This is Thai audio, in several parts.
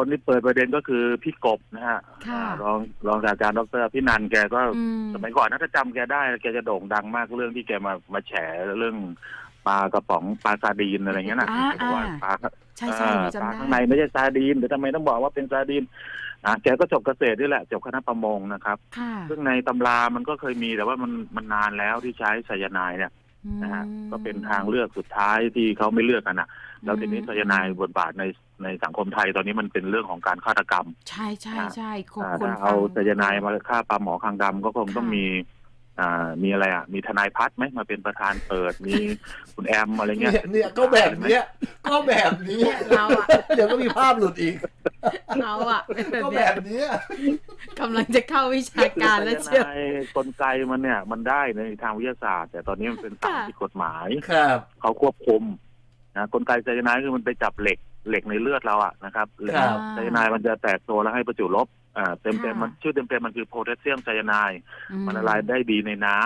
คนที่เปิดประเด็นก็คือพี่กบนะฮะค่ะอ่ารองรองศาสตราจารย์ดรพี่นันแกก็อืมสมัยก่อนนะถ้าจำแกได้แกจะโด่งดังมากเรื่องที่แกมามาแฉเรื่องปลากระป๋องปลาซาดีนอะไรเงี้ยนะอ่าแกบอกว่าอ่า ปลา ใช่ใช่หนูปลาจำข้างได้ในไม่ใช่ซาดีนแต่ทำไมต้องบอกว่าเป็นซาดีนอะแกก็จบเกษตรนี่แหละจบคณะประมงนะครับ ค่ะซึ่งในตำรามันก็เคยมีแต่ว่ามันมันนานแล้วที่ใช้ไซยาไนด์เนี่ยนะฮะอืมก็เป็นทางเลือกสุดท้ายที่เขาไม่เลือกกันอะ แล้วทีนี้อืมไซยาไนด์บทบาทในในสังคมไทยตอนนี้มันเป็นเรื่องของการฆาตกรรม ใช่ใช่ใช่คนอ่าคนถ้าฟัเอางไซยาไนด์มาฆ่าปลาหมอคางดำก็คงต้องค่ะมีอ่ามีอะไรอะ มีทนายพัฒน์ไหมมาเป็นประธานเปิด มีคุณแอมอะไรเงี้เนี่ยยเนี่ยก็แบบเนี้ย ก็แบบนี้เนี่ยเราอะเดี๋ยวก็มีภาพหลุดอีก เราอะเป็นแบบก็แบเนี้ยบเนี้ยกำลังจะเข้าวิชาการแล้วเชียวไซยาไนด์กลไกมันเนี่ย มันได้ในทางวิทยาศาสตร์ แต่ตอนนี้มันเป็นสารค่ะผิดกฎหมาย ครับ เขาควบคุม นะกลไกไซยาไนด์คือมันไปจับเหล็กเหล็กในเลือดเราอะนะครับเหล็กครับ ไซยาไนด์มันจะแตกตัวแล้วให้ประจุลบอ่าเต็มเต็มค่ะ มันชื่อเต็มเต็มมันคือโพแทสเซียมไซยาไนด์อืมันละลายได้ดีในน้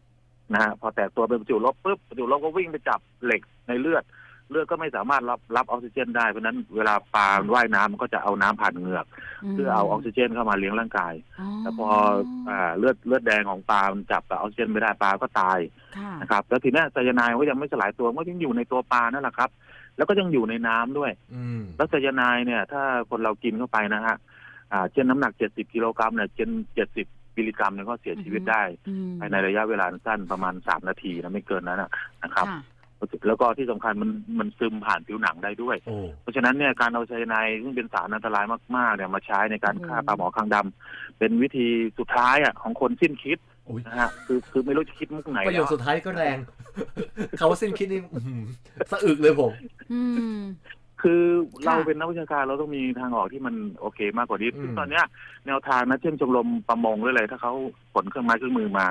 ำนะฮะพอแตกตัวเป็นประจุลบปุ๊บประจุลบก็วิ่งไปจับเหล็กในเลือด เลือดก็ไม่สามารถรับรับออกซิเจนได้เพราะฉะนั้นเวลาปลาว่ายน้ำมันก็จะเอาน้ำผ่านเหงือก เพื่อเอาออกซิเจนเข้ามาเลี้ยงร่างกาย แต่พออ่าเลือดเลือดแดงของปลามันจับกับออกซิเจนไม่ได้ปลาก็ตายค่ะนะครับแล้วทีเนี้ยไซยาไนด์ก็ยังไม่สลายตัวมันก็ยังอยู่ในตัวปลานั่นแหละครับ แล้วก็ยังอยู่ในน้ำด้วยอืมแล้วไซยาไนด์เนี่ย ถ้าคนเรากินเข้าไปนะฮะอ่าเช่นน้ำหนัก70กิโลกรัมเนี่ยเช่น70มิลลิกรัมเนี่ยก็เสียชีวิตได้อืมภายในระยะเวลาสั้นประมาณ3นาทีนะไม่เกินนั้นนะนะครับค่ะ แล้วก็ที่สำคัญมันมันซึมผ่านผิวหนังได้ด้วยโอ้เพราะฉะนั้นเนี่ยการเอาไซยาไนด์ซึ่งเป็นสารอันตรายมากๆเนี่ยมาใช้ในการอืมฆ่าปลาหมอคางดำเป็นวิธีสุดท้ายอะของคนสิ้นคิดอุ๊ยนะฮะคือคือไม่รู้จะคิดมุกไหนประโยแล้ควสุดท้ายก็แรงเขาว่าสิ้นคิดนี่อื้อหือสะอึกเลยผมอืมคือเราค่ะเป็นนักวิชาการเราต้องมีทางออกที่มันโอเคมากกว่านี้อืมซึ่งตอนเนี้ยแนวทางนะเช่นชมรมประมงหรืออะไรถ้าเขาขนเครื่องไม้เครื่องมือมา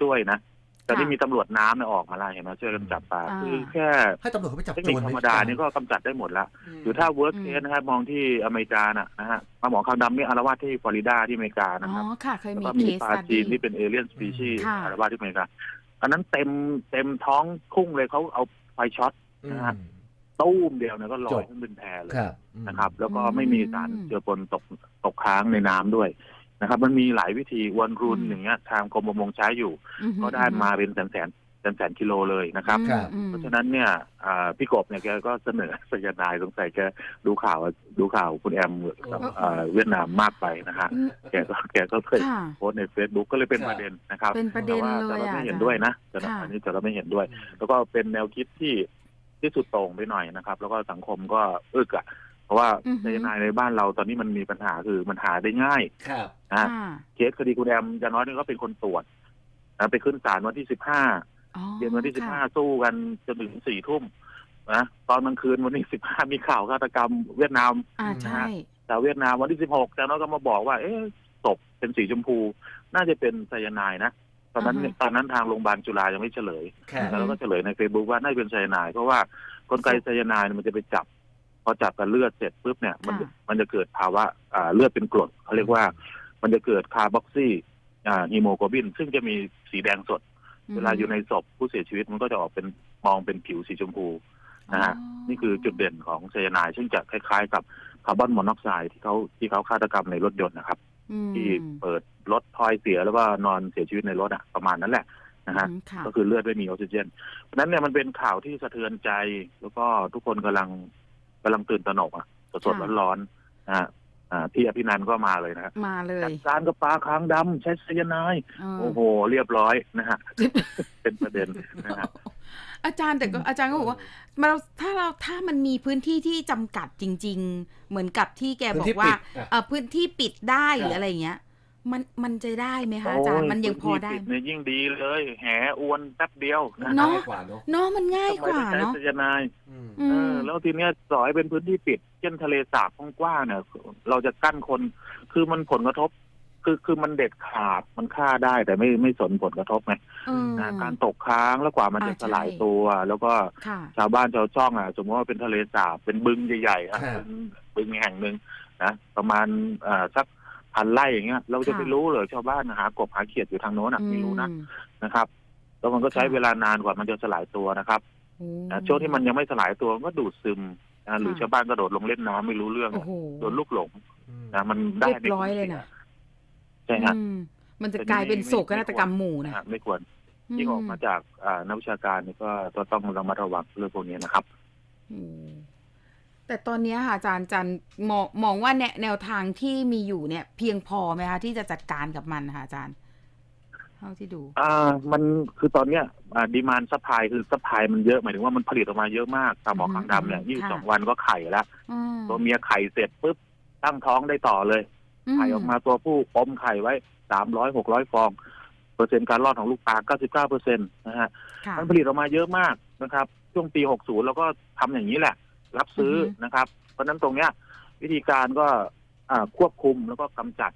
ช่วยนะ แต่ที่มีตำรวจน้ำเนี่ยออกมาแล้วเห็นไหมช่วยกันจับปลาอ่า คือแค่ให้ตำรวจเขาไปจับเทคโจนิครธรไหรมดานี่ก็กำจัดได้หมดละมหรือถ้า worst อืม case นะครับมองที่อเมริกาน่ะนะฮะปลาหมอคางดำนี่อารวาสที่ฟลอริดาที่อเมริกาอ๋นะครับอค่ะเคยแล้วมีก็เคมีสปลาสตัดจีดี้ นที่เป็นเอเลียนสปีชีค่ะ อารวาสที่อเมริกาอันนั้นเต็มเต็มท้องทุ่งเลยเขาเอาไฟช็อต อืมนะฮะตู้มเดียวเนี่ยก็ลอจยบขึ้นเป็นแพเลยครับอืมนะครับ แล้วก็อืมไม่มีสารเจือปนตกตกค้างในน้ำด้วย นะครับ มันมีหลายวิธีวันรุนอืมอย่างเงี้ยทางกรมประมงใช้อยู่อือหือก็ได้มาเป็นแสนแสนแสนแสนกิโลเลยนะครับอืมครับอืมเพราะฉะนั้นเนี่ยอ่าพี่กบเนี่ยแกก็เสนอสยนายสงสัยแกดูข่าวดูข่าวคุณแอมกับอ่าเวียดนามมากไปนะฮะอืมแกก็แกก็เคยค่ะ โพสต์ใน Facebook ก็เลยเป็นครับประเด็นนะครับเป็นประเด็นแต่ว่าเลแต่ยเราอะ ไม่เห็นอาจารด้วยนะแต่ค่ะ อันนี้แต่เราไม่เห็นด้วย แล้วก็เป็นแนวคิดที่ที่สุดโต่งไปหน่อยนะครับ แล้วก็สังคมก็อึกอะ เพราะว่าอือฮึไซยาไนด์ในบ้านเราตอนนี้มันมีปัญหาคือมันหาได้ง่ายครับนะฮะค่ะเคสคดีคุณแอมอย่างน้อยนี่ก็เป็นคนตรวจนะไปขึ้นศาลวันที่สิบห้าอ๋อเย็นวันที่สิบค่ะห้าสู้กันจนถึงสี่ทุ่มนะตอนกลางคืนวันที่สิบห้ามีข่าวฆาตกรรมเวียดนามอ่าใช่แต่เวียดนามวันที่สิบหกจากนั้นก็มาบอกว่า เอ๊ะศพเป็นสีชมพู น่าจะเป็นไซยาไนด์นะตอนนั้นอ่าฮะตอนนั้นทางโรงพยาบาลจุฬายังไม่เฉลยครับแล้วก็เฉลยในเฟซบุ๊กว่าน่าจะเป็นไซยาไนด์เพราะว่ากลไกไซยาไนด์เนี่ยมันจะไปจับ พอจับกับเลือดเสร็จปุ๊บเนี่ยมันจะมันจะเกิดภาวะอ่าเลือดเป็นกรดเขาเรียกว่ามันจะเกิดคาร์บอกซีอ่าฮีโมโกลบิน ซึ่งจะมีสีแดงสด เวลาอยู่ในศพผู้เสียชีวิตมันก็จะออกเป็นมองเป็นผิวสีชมพูนะฮะนี่คือจุดเด่นของไซยาไนด์ซึ่งจะคล้ายๆ กับคาร์บอนมอนอกไซด์ที่เขาที่เขาฆาตกรรมในรถยนต์นะครับอืมที่เปิดรถทอยเสียแล้วก็นอนเสียชีวิตในรถอะประมาณนั้นแหละนะฮะอืมค่ะก็คือเลือดไม่มีออกซิเจนเพราะฉะนั้นเนี่ยมันเป็นข่าวที่สะเทือนใจ แล้วก็ทุกคนกำลัง กำลังตื่นตระหนกอะสดค่ะๆร้อนๆนะฮะอ่าพี่อภินันท์ก็มาเลยนะฮะมาเลยจัดการกับปลาค้างดำใช้ไซยาไนด์เออโอ้โห เรียบร้อยนะฮะเป็นประเด็นนะฮะอาจารย์แต่ก็อาจารย์ก็บอกว่าเราถ้าเราถ้ามันมีพื้นที่ที่จำกัดจริง ๆ เหมือนกับที่แกบอพื้นที่กว่าปิดอะเอ่อพื้นที่ปิดได้หครับรืออะไรอย่างเงี้ย มัน มันจะได้ไหมคะอาจารย์โมันยังพอได้พื้นที่ปิเนี่ยยิ่งดีเลย แหอวนแป๊บเดียวนะเนาะ ง่ายกว่าเนาะเนาะมันง่ายกว่าทำไมต้องเนาะใช้ไซยาไนด์อืม อืเอมอแล้วทีเนี้ยต่อให้เป็นพื้นที่ปิด เช่นทะเลสาบกว้างๆเนี่ยเราจะกั้นคน คือมันผลกระทบ คือคือมันเด็ดขาดมันฆ่าได้แต่ไม่ไม่สนผลกระทบไงเออนะการตกค้างแล้วกว่ามันจะอ่าสลายใช่ตัว แล้วก็ค่ะ ชาวบ้านชาวช่องอะสมมติว่าเป็นทะเลสาบเป็นบึงใหญ่ๆอะครับเป็นบึงแห่งหนึ่งนะประมาณอ่าสัก พันไร่อย่างเงี้ย เราจะค่ะไปรู้เหรอชาวบ้านหากบหาเขียดอยู่ทางโน้นอะไม่รู้นะอืมนะครับ แล้วมันก็ใช้ค่ะเวลานานกว่ามันจะสลายตัวนะครับโอ้นะช่วงที่มันยังไม่สลายตัวมันก็ดูดซึมนะหรือค่ะชาวบ้านกระโดดลงเล่นน้ำไม่รู้เรื่องโอ้โหโดนลูกหลงอืมนะมันได้เรียบร้อยเลยนะใช่ฮะอืมมันจะกลายเป็นโศกนาฏกรรมหมู่นะนะฮะไม่ควรยิ่งออกมาจากอ่านักวิชาการเนี่ยก็ก็ต้องระมัดระวังเรื่องพวกนี้นะครับอืม แต่ตอนเนี้ยค่ะอาจารย์อาจารย์มองมองว่าแนวแนวทางที่มีอยู่เนี่ย เพียงพอไหมคะที่จะจัดการกับมันค่ะอาจารย์เท่าที่ดู อ่า มันคือตอนเนี้ยดีมานซัพพลายคือซัพพลายมันเยอะหมายถึงว่ามันผลิตออกมาเยอะมากตามหมอคางดำเนี่ยอืมยี่สิบสองค่ะวันก็ไข่แล้วอืมตัวเมียไข่เสร็จปุ๊บตั้งท้องได้ต่อเลยไข่ออกมาตัวผู้อมไข่ไว้สามร้อยหกร้อยฟอง เปอร์เซ็นต์การรอดของลูกปลาเก้าสิบเก้าเปอร์เซ็นต์นะฮะค่ะมันผลิตออกมาเยอะมากนะครับ ช่วงปี60แล้วก็ทำอย่างนี้แหละ รับซื้อออฮึนะครับ เพราะฉะนั้นตรงเนี้ย วิธีการก็อ่าควบคุมแล้วก็กำจัด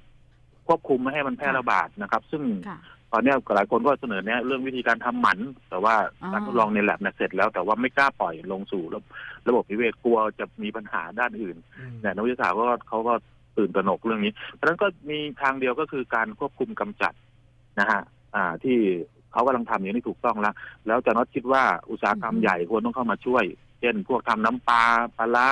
ควบคุมไม่ให้มันแพร่ระบาดนะครับ ซึ่งค่ะตอนเนี้ยหลายคนก็เสนอแนะเรื่องวิธีการทำหมัน แต่ว่าอ๋อการทดลองในแลบเนี่ยเสร็จแล้ว แต่ว่าไม่กล้าปล่อยลงสู่ระบบระบบนิเวศกลัวจะมีปัญหาด้านอื่นอืมแต่นักวิทยาศาสตร์ก็เขาก็ตื่นตระหนกเรื่องนี้ เพราะฉะนั้นก็มีทางเดียวก็คือการควบคุมกำจัดนะฮะอ่าที่เขากำลังทำอย่างนี้ถูกต้องแล้ว แล้วอาจะน็อตคิดว่าอุตสาหกรรมอือฮึใหญ่ควรต้องเข้ามาช่วย เช่นพวกทำน้ำปลาปลาร้า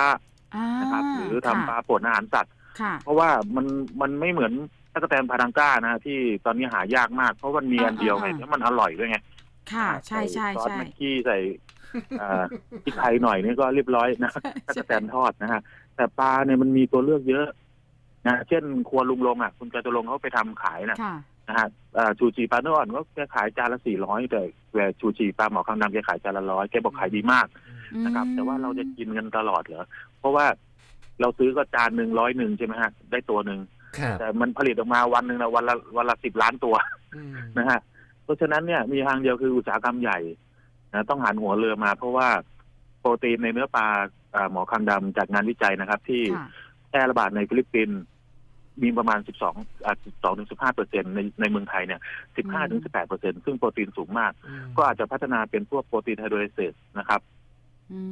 อ่านะครับหรือทำปลาค่ะป่นอาหารสัตว์ค่ะเพราะว่ามันมันไม่เหมือนตะกแตนพารังก้านะฮะที่ตอนนี้หายากมาก เพราะมันมีอันเดียวไงอ่าๆแล้วมันอร่อยด้วยไงค่ะใช่ใช่ซอสใช่แม็กกี้ใส่อ่าพริกไทยหน่อยนี่ก็เรียบร้อยนะตะกแตนทอดนะฮะแต่ปลาเนี่ยมันมีตัวเลือกเยอะนะเช่นครัวลุงลงอะ คุณจตุรงค์เขาไปทำขายนะค่ะนะฮะอ่าชูชีปลาเนื้ออ่อนก็แกขายจานละสี่ร้อยแต่แกชูชีปลาหมอคางดำแกขายจานละร้อยแกบอกขายดีมาก นะครับ แต่ว่าเราจะกินกันตลอดเหรอเพราะว่าเราซื้อก็จานหนึ่งร้อยหนึ่งใช่ไหมฮะ ได้ตัวหนึ่งครับแต่มันผลิตออกมาวันหนึ่งนะวันละวันละสิบล้านตัวอืมนะฮะเพราะฉะนั้นเนี่ยมีทางเดียวคืออุตสาหกรรมใหญ่นะต้องหันหัวเรือมา เพราะว่าโปรตีนในเนื้อปลาอ่าหมอคางดำจากงานวิจัยนะครับ ที่ค่ะแพร่ระบาดในฟิลิปปินส์มีประมาณ 12อ่า12ถึง15เปอร์เซ็นในในเมืองไทยเนี่ย 15ถึง18เปอร์เซ็นซึ่งโปรตีนสูงมากอืมก็อาจจะพัฒนาเป็นพวกโปรตีนไฮโดรเลเซสนะครับอืม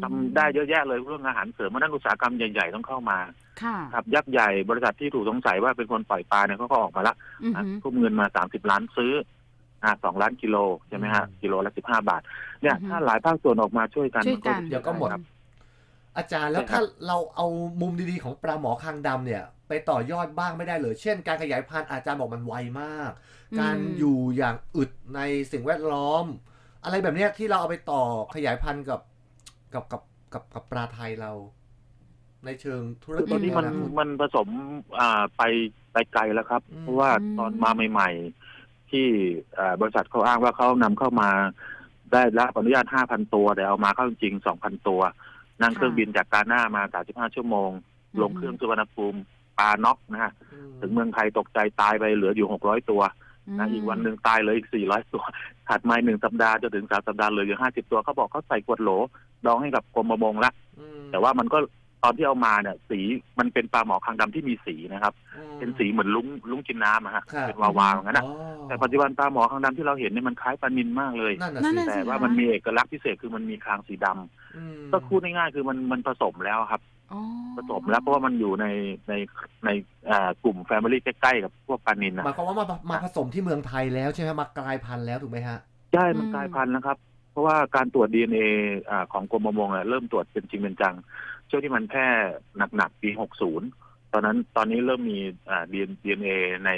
ทำได้เยอะแยะเลยเรื่องอาหารเสริมเพราะฉะนั้นอุตสาหกรรมใหญ่ๆต้องเข้ามาค่ะครับยักษ์ใหญ่บริษัทที่ถูกสงสัยว่าเป็นคนปล่อยปลาเนี่ยเขาก็ออกมาละอือนะหือทุ่มเงินมาสามสิบล้านซื้ออ่าสองล้านกิโลใช่ไหมฮะอืมกิโลละสิบห้าบาท เนี่ยอือฮึถ้าหลายภาคส่วนออกมาช่วยกันช่วยกันมัเดี๋ยวก็หมดครับอาจารย์แล้วใช่ครับถ้าเราเอามุมดีๆของปลาหมอคางดำเนี่ย ไปต่อยอดบ้างไม่ได้เลย เช่น การขยายพันธุ์อาจารย์บอกมันไวมากอืมการอยู่อย่างอึดในสิ่งแวดล้อม อะไรแบบเนี้ยที่เราเอาไปต่อขยายพันธุ์กับ กับกับกับกับปลาไทยเรา ในเชิงธุรคือกิตจอนนี้มันใอนาคตมันผสมอ่าไปไปไกลแล้วครับอืมเพราะว่าอืมตอนมาใหม่ ๆ ที่อ่าบริษัทเขาอ้างว่าเขานำเข้ามาได้รับอนุญาตห้าพันตัว แต่เอามาเข้าจริงสองพันตัว นั่งเครื่องบินจากกาหน้ามาสามสิบห้าชั่วโมง ลงเครื่องสุวรรณภูมิปลาน็อกนะฮะอืมถึงเมืองไทยตกใจตายไปเหลืออยู่หกร้อยตัว นะมอีกวันหนึ่งตายเหลยอีก400ตัวถัดมาหนึ่งสัปดาห์จนถึงสามสัปดาห์เหลยอยู่50ตัวเขาบอกเขาใส่ขวดโหลดองให้กับกรมประมงละอืมแต่ว่ามันก็ตอนที่เอามาเนี่ย สีมันเป็นปลาหมอคางดำที่มีสีนะครับอืมเป็นสีเหมือนลุ้งลุ้งกินน้ำอะฮะครับเป็นวาวๆอย่างนั้นนะอ๋อแต่ปัจจุบันปลาหมอคางดำที่เราเห็นเนี่ยมันคล้ายปลานินมากเลยนั่นน่ะนั่นสิน่ะแต่สิว่าคะมันมีเอกลักษณ์พิเศษคือมันมีคางสีดำอืมก็พูดง่ายๆคือมันมันผสมแล้วครับอ๋อ ผสมแล้วเพราะว่ามันอยู่ในในในอ่ากลุ่มแฟมิลี่ใกล้ๆกับพวกปลานินนะหมายความว่ามามาผสมที่เมืองไทยแล้วใช่ไหมมากลายพันธุ์แล้วถูกไหมฮะใช่มันกลายพันธุ์นะครับ เพราะว่าการตรวจ DNA อ่าของกรมประมงอะเริ่มตรวจเป็นจริงเป็นจังช่วงที่มันแพร่หนักๆปี60ตอนนั้นตอนนี้เริ่มมีอ่า DNA ใน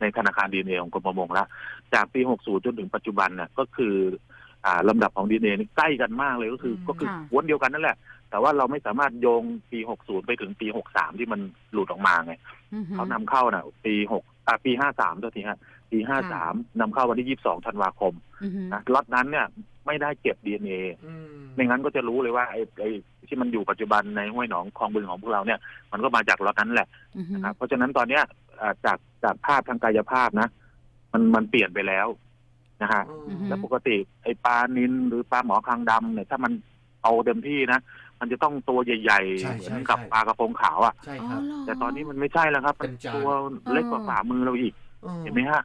ในธนาคาร DNA ของกรมประมงแล้วจากปี60จนถึงปัจจุบันน่ะก็คืออ่าลำดับของ DNA นี่ใกล้กันมากเลยก็คืออืมก็คือค่ะวนเดียวกันนั่นแหละ แต่ว่าเราไม่สามารถโยงปี 60 ไปถึงปี 63 ที่มันหลุดออกมาไงอือหือเขานำเข้าน่ะปี6อ่าปี 53ตัวทีฮะ ปี53นำเข้าวันที่ 22ธันวาคมอือหือนะล็อตนั้นเนี่ยไม่ได้เก็บ DNA อืมไม่งั้นก็จะรู้เลยว่าไอ้ไอ้ที่มันอยู่ปัจจุบันในห้วยหนองคลองบึงของพวกเราเนี่ยมันก็มาจากล็อตนั้นแหละ อือหือนะครับเพราะฉะนั้นตอนเนี้ยอ่าจากจากภาพทางกายภาพนะ มันมันเปลี่ยนไปแล้วนะฮะอืม แล้วปกติไอ้ปลานินหรือปลาหมอคางดำเนี่ยถ้ามันโตเต็มที่นะ มันจะต้องตัวใหญ่ใช่ๆเหใช่มือนกับใช่ปลากระพงขาวอะ่ะ ใช่อ๋อครับ เหรอแต่ตอนนี้มันไม่ใช่แล้วครับเป็นมันจาน ตัวเล็กกว่าฝ่ามือเราอีกเห็นไหมฮะ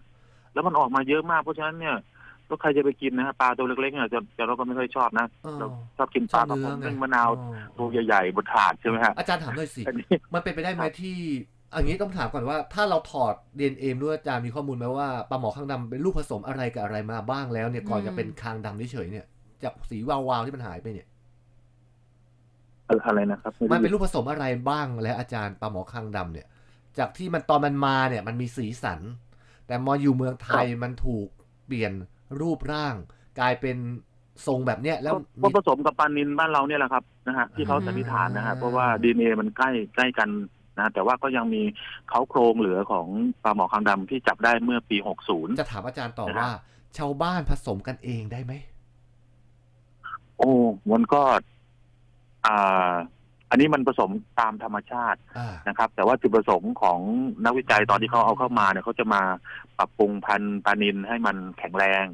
แล้วมันออกมาเยอะมาก เพราะฉะนั้นเนี่ยก็ใครจะไปกินนะฮะปลาตัวเล็กๆเนี่ยจะจะเราก็ไม่ค่อยชอบนะ เออเราชอบกินปชอลาบกระพเนื้องไงนึ่งมะนาวอ๋อตัวใหญ่ๆบนถาดใช่ไหมฮะ อาจารย์ถามหน่อยสิ อันนี้ มันเป็นไปได้ไหมที่อันนี้ต้องถามก่อนว่า ถ้าเราถอด DNA ด้วยอาจารย์มีข้อมูลไหมว่าปลาหมอคางดำเป็นลูกผสมอะไรกับอะไรมาบ้างแล้วเนี่ยก่อนจะเป็นคางดำเฉยๆเนี่ยจากสีวาวๆที่มันหายไปเนี่ย อะอะไรนะครับไได้มันเป็นยิลูกผสมอะไรบ้างแล้วอาจารย์ปลาหมอคางดำเนี่ย จากที่มันตอนมันมาเนี่ย มันมีสีสัน แต่มาอยู่เมืองไทยมันถูกเปลี่ยนรูปร่าง กลายเป็นทรงแบบเนี้ยแล้วก็มีผสมกับปลานินบ้านเราเนี่ยแหละครับนะฮะที่เขาสันนิษฐานนะฮะอ่าเพราะว่าดีเอมันใกล้ใกล้กันนะแต่ว่าก็ยังมีเขาโครงเหลือของปลาหมอคางดำที่จับได้เมื่อปี 60 จะถามอาจารย์ต่อนะฮะว่า ชาวบ้านผสมกันเองได้ไหม โอ้มันก็ อ่าอันนี้มันผสมตามธรรมชาติอ่านะครับ แต่ว่าจุดประสงค์ของนักวิจัยตอนที่เขาเอาเข้ามาเนี่ยเขาจะมาปรับปรุงพันธุ์ปลานินให้มันแข็งแรง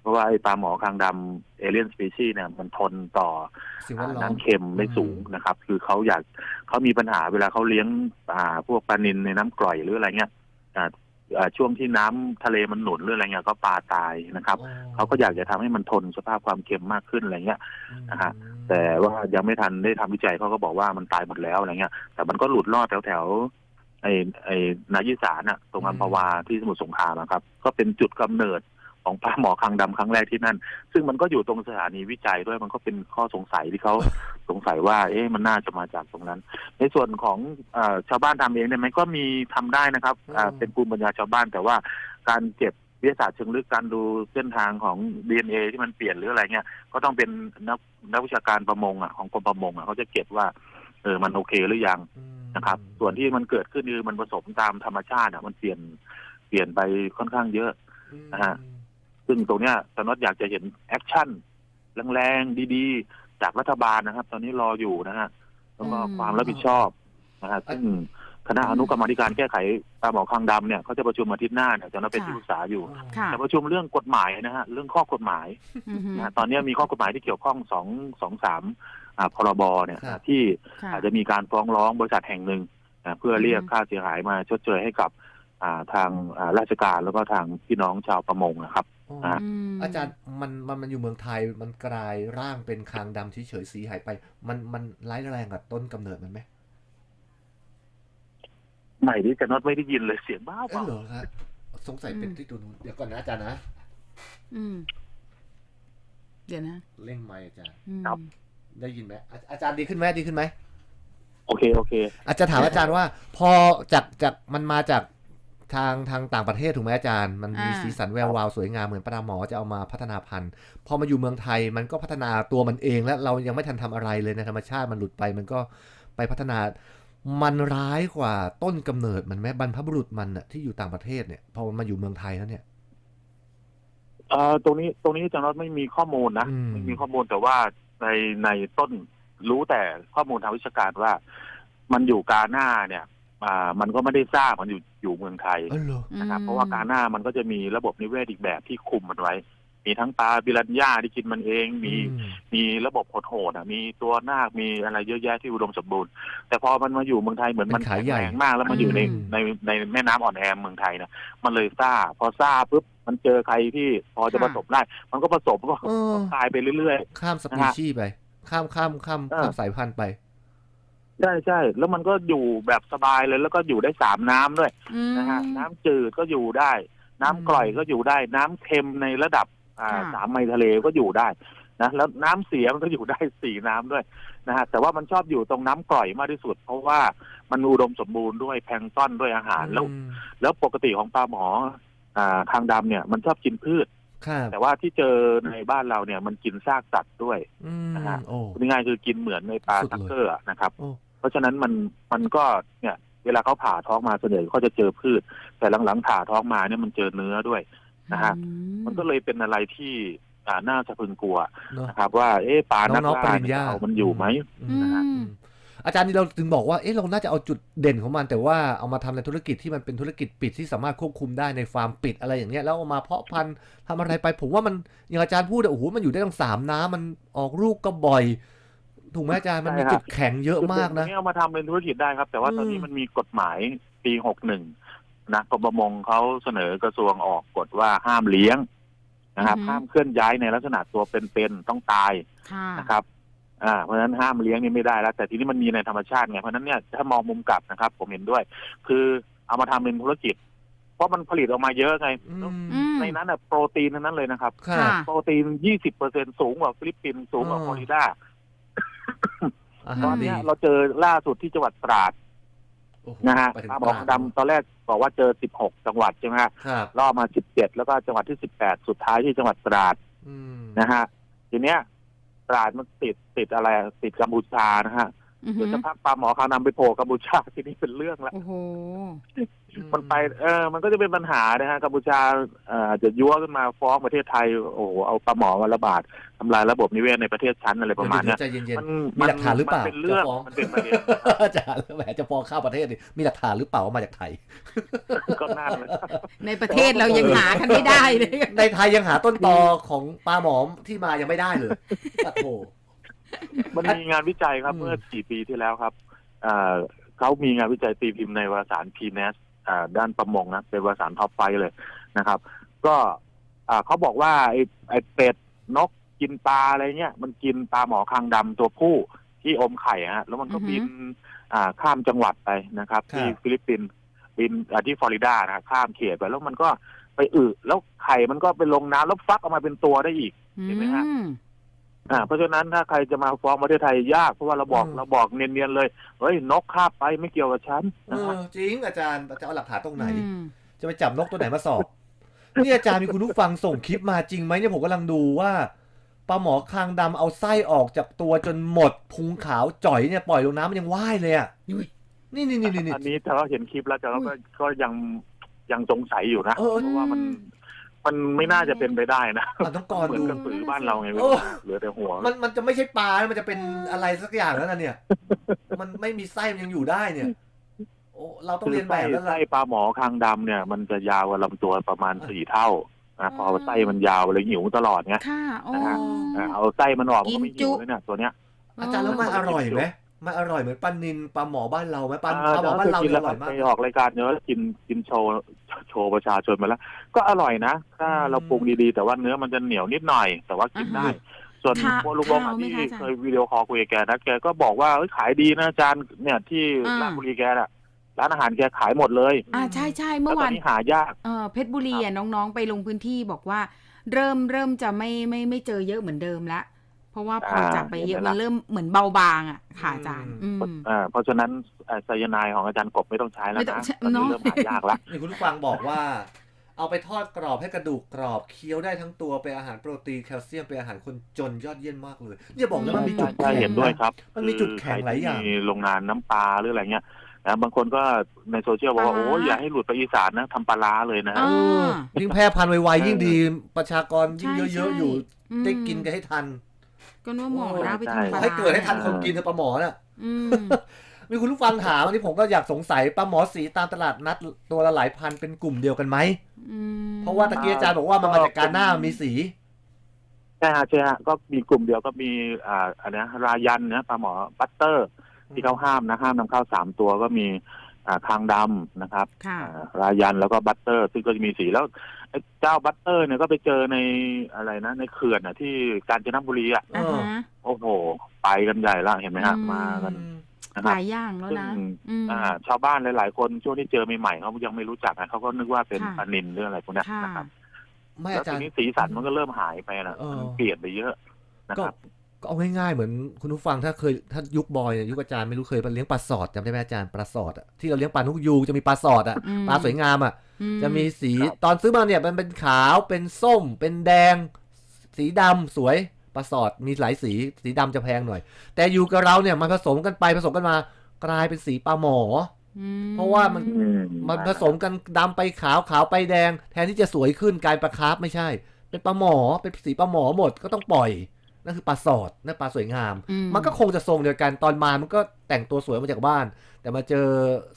เพราะว่าไอ้ปลาหมอคางดำเอเลียนสปีชีเนี่ยมันทนต่อ สิ่งแวดล้อม น้ำเค็มไม่สูงนะครับ คือเขาอยากเขามีปัญหาเวลาเขาเลี้ยงอ่าพวกปลานินในน้ำกร่อยหรืออะไรเงี้ยอ่าอ่า ช่วงที่น้ำทะเลมันหนุนหรืออะไรเงี้ยก็ปลาตายนะครับอ๋อเขาก็อยากจะทำให้มันทนสภาพความเค็มมากขึ้นอะไรเงี้ยนะฮะอืมแต่ว่ายังไม่ทันได้ทำวิจัยเขาก็บอกว่ามันตายหมดแล้วอะไรเงี้ย แต่มันก็หลุดรอดแถวแถวๆไอ้ไอ้นายิสานอะตรงอัมพวาที่สมุทรสงครามอะครับ ก็เป็นจุดกำเนิด ของปลาหมอคางดำครั้งแรกที่นั่น ซึ่งมันก็อยู่ตรงสถานีวิจัยด้วยมันก็เป็นข้อสงสัยที่เขาสงสัยว่า เอ๊ะมันน่าจะมาจากตรงนั้น ในส่วนของเออชาวบ้านทำเองเนี่ยมันก็มีทำได้นะครับอ่าเป็นภูมิปัญญาชาวบ้าน แต่ว่าการเก็บวิทยาศาสตร์เชิงลึกการดูเส้นทางของ DNA ที่มันเปลี่ยนหรืออะไรเงี้ยก็ต้องเป็นนักนักวิชาการประมงอะของกรมประมงอะเขาจะเก็บว่าเออมันโอเคหรือยังอืมนะครับ ส่วนที่มันเกิดขึ้นคือมันผสมตามธรรมชาติอะมันเปลี่ยนเปลี่ยนไปค่อนข้างเยอะนะฮะ ซึ่งตรงเนี้ยสนอตอยากจะเห็นแอคชั่นแรงๆดีๆ จากรัฐบาลนะครับ ตอนนี้รออยู่นะฮะแล้วก็อืมความรับผิดชอบนะฮะซึ่งคณะอนุกรรมาธิการแก้ไขตามหมอคางดำเนี่ยเขาจะประชุมอาทิตย์หน้าเนี่ยจะนัดเป็นที่ปรึกษาอยู่ค่ะจะประชุมเรื่องกฎหมายนะฮะเรื่องข้อกฎหมายอือฮึนะฮะตอนนี้มีข้อกฎหมายที่เกี่ยวข้องสองสองสามอ่าพรบเนี่ยครับที่ค่ะอาจจะมีการฟ้องร้องบริษัทแห่งหนึ่งนะเพื่อเรียกอืมค่าเสียหายมาชดเชยให้กับอ่า ทางอ่าราชการแล้วก็ทางพี่น้องชาวประมงนะครับอ๋ออ่ามอาจารย์มันมันมันอยู่เมืองไทยมันกลายร่างเป็นคางดำเฉยๆสีหายไป มันมันร้ายแรงกับต้นกำเนิดมันไหมใหม่ที่จะน็อตไม่ได้ยินเลยเสียงบ้าเอเปอล่าเหรอครับสงสัยเป็นที่ตัวนู้นเดี๋ยวก่อนนะอาจารย์นะอืม เดี๋ยวนะเร่งไมค์อาจารย์อืมได้ยินไหมอาอาจารย์ดีขึ้นไหมดีขึ้นไหมโอเคโอเค อาจจะถามอาจารย์ว่า พอจากจากมันมาจาก ทางทางต่างประเทศถูกไหมอาจารย์ มันมีอ่าสีสันแวววาวสวยงามเหมือนปลาหมอจะเอามาพัฒนาพันธุ์ พอมาอยู่เมืองไทยมันก็พัฒนาตัวมันเองแล้วเรายังไม่ทันทำอะไรเลยในธรรมชาติมันหลุดไปมันก็ไปพัฒนา มันร้ายกว่าต้นกำเนิดมันไหมบรรพบุรุษมันอะที่อยู่ต่างประเทศเนี่ยพอมันมาอยู่เมืองไทยแล้วเนี่ยเอ่อตรงนี้ตรงนี้จะน็อตไม่มีข้อมูลนะอืมไม่มีข้อมูลแต่ว่าในในต้นรู้แต่ข้อมูลทางวิชาการว่า มันอยู่กาหน้าเนี่ย อ่ามันก็ไม่ได้ทราบมันอยู่อยู่เมืองไทยเออเหรอนะครับอืมเพราะว่ากาหน้ามันก็จะมีระบบนิเวศอีกแบบที่คุมมันไว้ มีทั้งปลาบิรันย่าที่กินมันเองมี อืมมีระบบโหดๆอะ มีตัวนาค มีอะไรเยอะแยะที่อุดมสมบูรณ์ แต่พอมันมาอยู่เมืองไทยเหมือนมันเป็นขาแข็งใหญ่แรงมาก แล้วมันอยู่ในอืมในในแม่น้ำอ่อนแอเมืองไทยนะมันเลยซ่า พอซ่าปุ๊บ มันเจอใครที่พอจะผสมได้ มันก็ผสมก็เออตายไปเรื่อย ข้ามสปีชีส์ไป ข้ามข้ามข้ามเออข้ามสายพันธุ์ไปๆ ใช่ใช่แล้วมันก็อยู่แบบสบายเลย แล้วก็อยู่ได้สามน้ำด้วยอืมนะฮะน้ำจืดก็อยู่ได้ น้ำกร่อยก็อยู่ได้ น้ำเค็มในระดับอ่าค่ะสามไมล์ทะเลก็อยู่ได้นะแล้วน้ำเสียมันก็อยู่ได้สี่น้ำด้วยนะฮะแต่ว่ามันชอบอยู่ตรงน้ำกร่อยมากที่สุด เพราะว่ามันอุดมสมบูรณ์ด้วยแพลงก์ต้นด้วยอาหารแล้วอืมแล้วปกติของปลาหมออ่าคางดำเนี่ยมันชอบกินพืชครับแต่ว่าที่เจอในบ้านเราเนี่ยมันกินซากสัตว์ด้วยอืมนะฮะโอ้พูดง่ายๆคือกินเหมือนในปลาสุดเลยซักเกอร์อะนะครับโอ้ เพราะฉะนั้นมันมันก็เนี่ย เวลาเขาผ่าท้องมาส่วนใหญ่เขาจะเจอพืช แต่หลังๆผ่าท้องมาเนี่ยมันเจอเนื้อด้วยนะฮะอืมันก็เลยเป็นอะไรที่อ่าน่าสะพรึงกลัวเนอะนะครับ ว่าเอ๊ะปลานักน้องๆปล่าริญเนี่ยญาเอามันอยู่ไหมอืมนะฮะอืมอาจารย์นี่เราถึงบอกว่า เอ๊ะ เราน่าจะเอาจุดเด่นของมัน แต่ว่าเอามาทำในธุรกิจที่มันเป็นธุรกิจปิดที่สามารถควบคุมได้ในฟาร์มปิดอะไรอย่างเงี้ย แล้วเอามาเพาะพันธุ์ทำอะไรไป ผมว่ามันอย่างอาจารย์พูดอะโอ้โห มันอยู่ได้ตั้งสามน้ำมันออกลูกก็บ่อย ถูกไหมอาจารย์มันมีใช่ครับ จุดแข็งเยอะมากนะจุดเด่นี้เอามาทำเป็นธุรกิจได้ครับ แต่ว่าตอนนี้อืม มันมีกฎหมายปีหกหนึ่งนะกรมประมงเขาเสนอกระทรวงออกกฎว่าห้ามเลี้ยงนะครับ อือฮึ ห้ามเคลื่อนย้ายในลักษณะตัวเป็นๆต้องตายค่ะ นะครับอ่าเพราะฉะนั้นห้ามเลี้ยงนี่ไม่ได้แล้ว แต่ทีนี้มันมีในธรรมชาติไงเพราะฉะนั้นเนี่ยถ้ามองมุมกลับนะครับ ผมเห็นด้วย คือเอามาทำเป็นธุรกิจ เพราะมันผลิตออกมาเยอะไง อืมอืม ในนั้นน่ะโปรตีนทั้งนั้นเลยนะครับ ค่ะค่ะโปรตีน 20เปอร์เซ็นสูงกว่าฟิลิปปินส์สูงกว่าอ๋อ ฟลอริดาอา ตหาอรนดีเนี้ยเราเจอล่าสุดที่จังหวัดตราดโอ้โหนะฮะไปถึงปลาหมตอราคาดงดำตอนแรกบอกว่าเจอ 16 จังหวัดใช่ไหมฮะครับล่อมา 17 แล้วก็จังหวัดที่ 18 สุดท้ายที่จังหวัดตราดอืมนะฮะทีเนี้ยตราดมันติดติดอะไรอะติดกัมพูชานะฮะอือเดี๋หืยวอจะพักปลาหมอคางดำไปโผล่กัมพูชาทีนี้เป็นเรื่องละโอ้โห มันไปเออมันก็จะเป็นปัญหานะฮะกัมพูชาเอ่อจะยั่วขึ้นมาฟ้องประเทศไทยโอ้โหเอาปลาหมอมาระบาดทำลายระบบนิเวศในประเทศชั้นอะไรประมาณเนี้ยใจเย็นมันๆมีหลักฐานหรือเปล่ามันเป็นเรื่องจะฟ้องมันเป็นประเด็นอาจารย์แหมจะฟ้องข้ามประเทศนี่มีหลักฐานหรือเปล่าว่ามาจากไทยก็นั่นแหละในประเทศเรายังหากันไม่ได้เลยในไทยยังหาต้นตอของปลาหมอมที่มายังไม่ได้เลยโอ้โหมันมีงานวิจัยครับอืมเมื่อสี่ปีที่แล้วครับเอ่อเขามีงานวิจัยตีพิมพ์ในวารสาร PNAS อ่า ด้านประมงนะเป็นวารสารท็อปไฟว์เลยนะครับ ก็อ่าเขาบอกว่าไอ้ไอ้เป็ดนกกินปลาอะไรเงี้ยมันกินปลาหมอคางดำตัวผู้ที่อมไข่ฮะแล้วมันก็อือฮึบินอ่าข้ามจังหวัดไปนะครับ ที่ฟิลิปปินส์บินอ่าที่ฟลอริดานะข้ามเขตไปแล้วมันก็ไปอึแล้วไข่มันก็ไปลงน้ำแล้วฟักออกมาเป็นตัวได้อีกเห็นไหมฮะ อืมอ่าเพราะฉะนั้นถ้าใครจะมาฟ้องประเทศไทยยากเพราะว่าเราบอกอืม เราบอกเนียนๆเลยเฮ้ยนกคาบไปไม่เกี่ยวกับฉันเอนะครัอบจริงอาจารย์จะเอาหลักฐานตรงไหน อืม จะไปจับนกตัวไหนมาสอบ นี่อาจารย์มีคุณผู้ฟังส่งคลิปมาจริงไหมเนี่ยผมกำลังดูว่าปลาหมอคางดำเอาไส้ออกจากตัวจนหมดพุงขาวจ่อยเนี่ยปล่อยลงน้ำมันยังว่ายเลยอะอุ้ยนี่นี่นี่นี่ อันนี้ถ้าเราเห็นคลิปแล้วแต่เราก็อุ้ยก็ยังยังสงสัยอยู่นะ เออ เพราะว่ามัน มันไม่น่าจะเป็นไปได้นะอะต้องกรเหมือนดู กระสือบ้านเราไงโอ้เหลือแต่หัว มันมันจะไม่ใช่ปลานะมันจะเป็นอะไรสักอย่างแล้วนะเนี่ย มันไม่มีไส้มันยังอยู่ได้เนี่ย โอ้เราต้องคือเรียนแบไส้บแล้วล่ะ ไส้ปลาหมอคางดำเนี่ย มันจะยาวกว่าลำตัวประมาณสี่เท่านะพอไส้มันยาวเลยหิวตลอดไง ค่ะโอ้นะฮะ อ่าเอาไส้มันออกมันก็ไม่กินจุ หิวเลยเนี่ยตัวเนี้ย อาจารย์แล้วมันอร่อยไหม มันอร่อยเหมือนปลานินปลาหมอบ้านเราไหมปลาอ่าปลาหมอบ้านเรากินเนี่ยแล้อวร่อยมาก ไปออกรายการเนื้อะกินกินโชว์โชว์ประชาชนมาแล้ว ก็อร่อยนะถ้าเราปรุงดีๆ แต่ว่าเนื้อมันจะเหนียวนิดหน่อย แต่ว่ากินได้ ส่วนค่ะพวกลุงลงข้าวไหมที่คะอาจารย์เคยวิดีโอคอลคุยกับแกนะแกก็บอกว่าเอ้ยขายดีนะอาจารย์เนี่ยที่อ่าราชบุรีแกน่ะร้านอาหารแกขายหมดเลยอ่าใช่ใช่แล้เมื่วอตอวานนนี้หายากเออเพชรบุรีอะน้องๆไปลงพื้นที่บอกว่า เริ่มเริ่มจะไม่ไม่ไม่เจอเยอะเหมือนเดิมละเพ ราะว่าพออาจับไปเยอะเห็นไหมมันล่ะเริ่มเหมือนเบาบางอะค่ะอาจารย์อืมอ่าเพราะฉะนั้นเอ่อไซยาไนด์ของอาจารย์กบไม่ต้องใช้แล้วไม่ต้อนะงใช้ตอนนี้เนอะเริ่มหายากละนี่คุณผู้ฟังบอกว่า เอาไปทอดกรอบให้กระดูกกรอบเคี้ยวได้ทั้งตัวเป็นอาหารโปรตีนแคลเซียมเป็นอาหารคนจนยอดเยี่ยมมากเลยอย่าบอกนะมันมีจุดใช่แข็เห็งนด้วยนะครับมันมีจุดแข็งหลายอย่างใครที่มีโรงงานน้ำปลาหรืออะไรเงี้ยนะบางคนก็ในโซเชียลบอกว่าปลาร้าโอ้ยอย่าให้หลุดไปอีสานนะทำปลาร้าเลยนะฮะอ่ายิ่งแพร่พันธุ์ไวเออๆยิ่งดีประชากรยิ่งใช่เยอะใช่ๆอยู่อืมได้กินกันให้ทัน ก็นึกว่าหมอราไปใช่ทำปลาให้เกิดให้ทันร้าคนกินนะปลาหมอน่ะอืมมีคุณผู้ฟังถามอันนี้ผมก็อยากสงสัยปลาหมอสีตามตลาดนัดตัวละหลายพันเป็นกลุ่มเดียวกันไหมอืมเพราะว่าตะกี้อาจารย์บอกว่ามันมาจากการหน้ามันมีสี ใช่ฮะใช่ฮะก็มีกลุ่มเดียวก็มีอ่าอันนี้รายันนะปลาหมอบัตเตอร์ ที่เขาห้ามนะห้ามนำเข้าสามตัวก็มีอ่าคางดำนะครับค่ะ อ่ารายันแล้วก็บัตเตอร์ ซึ่งก็จะมีสีแล้วไอ้ เจ้าบัตเตอร์เนี่ยก็ไปเจอในอะไรนะ ในเขื่อนอะ ที่กาญจนบุรีอะเออ่าอฮะ โอ้โห ไปกันใหญ่ละเห็นไหมฮะ อืม มากันนะคหรับลายอย่างแล้วนะซึ่งอืม อ่า ชาวบ้านหลาย ๆ คนช่วงที่เจอใหม่ๆเขายังไม่รู้จักนะเขาก็นึกว่าเป็นค่ะ ปลานินหรืออะไรพวกเนี้ยค่ะ นะครับ ไม่แล้วอาจาทีรย์ นี้สีสันมันก็เริ่มหายไปนะเออ มันเปลี่ยนไปเยอะนะก็ครับ ก็เอาง่ายๆเหมือนคุณผู้ฟังถ้าเคยถ้ายุคบอยเนี่ยยุคอาจารย์ไม่รู้เคยไปเลี้ยงปลาสอดจำได้ไหมอาจารย์ปลาสอดอะที่เราเลี้ยงปลานกยูงจะมีปลาสอดอะอืมปลาสวยงามอะอืจะมีสีครับตอนซื้อมาเนี่ยมันเป็นขาวเป็นส้ม เป็นแดง สีดำสวยปลาสอดมีหลายสีสีดำจะแพงหน่อย แต่อยู่กับเราเนี่ยมันผสมกันไปผสมกันมา กลายเป็นสีปลาหมออืมเพราะว่ามันอืมันผสมกันดำไปขาวขาวไปแดง แทนที่จะสวยขึ้นกลายปลาคาร์ฟไม่ใช่ เป็นปลาหมอเป็นสีปลาหมอหมดก็ต้องปล่อย นั่นคือปลาสอดนั่นปลาสวยงามอืมันก็คงจะทรงเดียวกันตอนมามันก็แต่งตัวสวยมาจากบ้าน แต่มาเจอ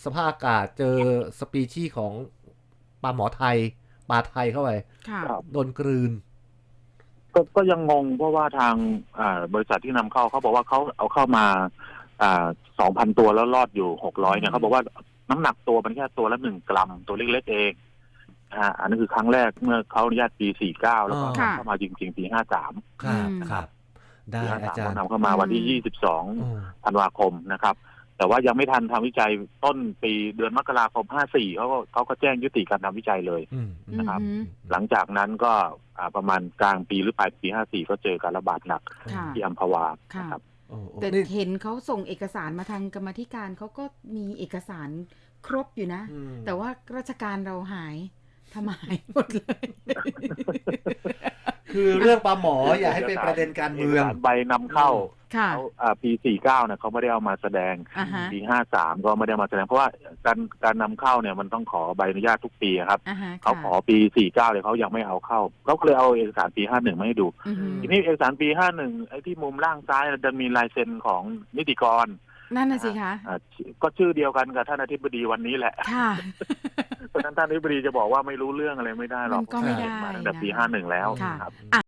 สภาพอากาศเจอสปีชีส์ของปลาหมอไทยปลาไทยเข้าไปค่ะครับโดนกลืนก็ก็ยังงงเพราะว่าทางอ่าบริษัทที่นำเข้าเขาบอกว่าเขาเอาเข้ามาอ่าสองพันตัวแล้วรอดอยู่หกร้อยเนี่ยเขาบอกว่าน้ำหนักตัวมันแค่ตัวละหนึ่งกรัมตัวเล็กๆเองนะฮะอันนี้คือครั้งแรกเมื่อเขาอนุญาตปีสี่เก้าแล้วก็ค่ะเข้ามาจริงๆปีห้าสามครับอืมครับ ได้ปีห้าอาสามจารย์ นำเข้ามาวันที่ยี่สิบสองอืมธันวาคมนะครับ แต่ว่ายังไม่ทันทำวิจัยต้นปีเดือนมกราคมห้าสี่เขาก็เขาก็แจ้งยุติการทำวิจัยเลย อืมอืมนะครับ อืมหลังจากนั้นก็อ่าประมาณกลางปีหรือปลายปีห้าสี่ก็เจอการระบาดหนักค่ะ ที่อัมพวาค่ะนะครับ โอ้โอ้แต่นี่เห็นเขาส่งเอกสารมาทางกรรมาธิการเขาก็มีเอกสารครบอยู่นะ อืมแต่ว่าราชการเราหายทำหายหมดเลย คือเรื่องปลาหมออย่าให้เป็นประเด็นการเมืองกสใบนำเข้าค่ะ เขาอ่าปี 49เนี่ยเขาไม่ได้เอามาแสดง อ่าฮะ ปี 53 ก็ไม่ได้เอามาแสดง เพราะว่าการการนำเข้าเนี่ยมันต้องขอใบอนุญาตทุกปีครับ อ่าฮะเขาขอปี 49เลยเขายังไม่เอาเข้าเขาก็เลยเอาเอกสารปี 51 มาให้ดู อือฮึ ทีนี้เอกสารปี 51 ไอ้ที่มุมล่างซ้ายจะมีลายเซ็นของนิติกร นั่นน่ะสิคะอ่าก็ชื่อเดียวกันกับท่านอธิบดีวันนี้แหละ ค่ะ เพราะฉะนั้นท่านอธิบดีจะบอกว่าไม่รู้เรื่องอะไรไม่ได้หรอกมันก็ไม่ได้มาตั้งแต่ปีนะคะ51แล้วค่ะครับอะ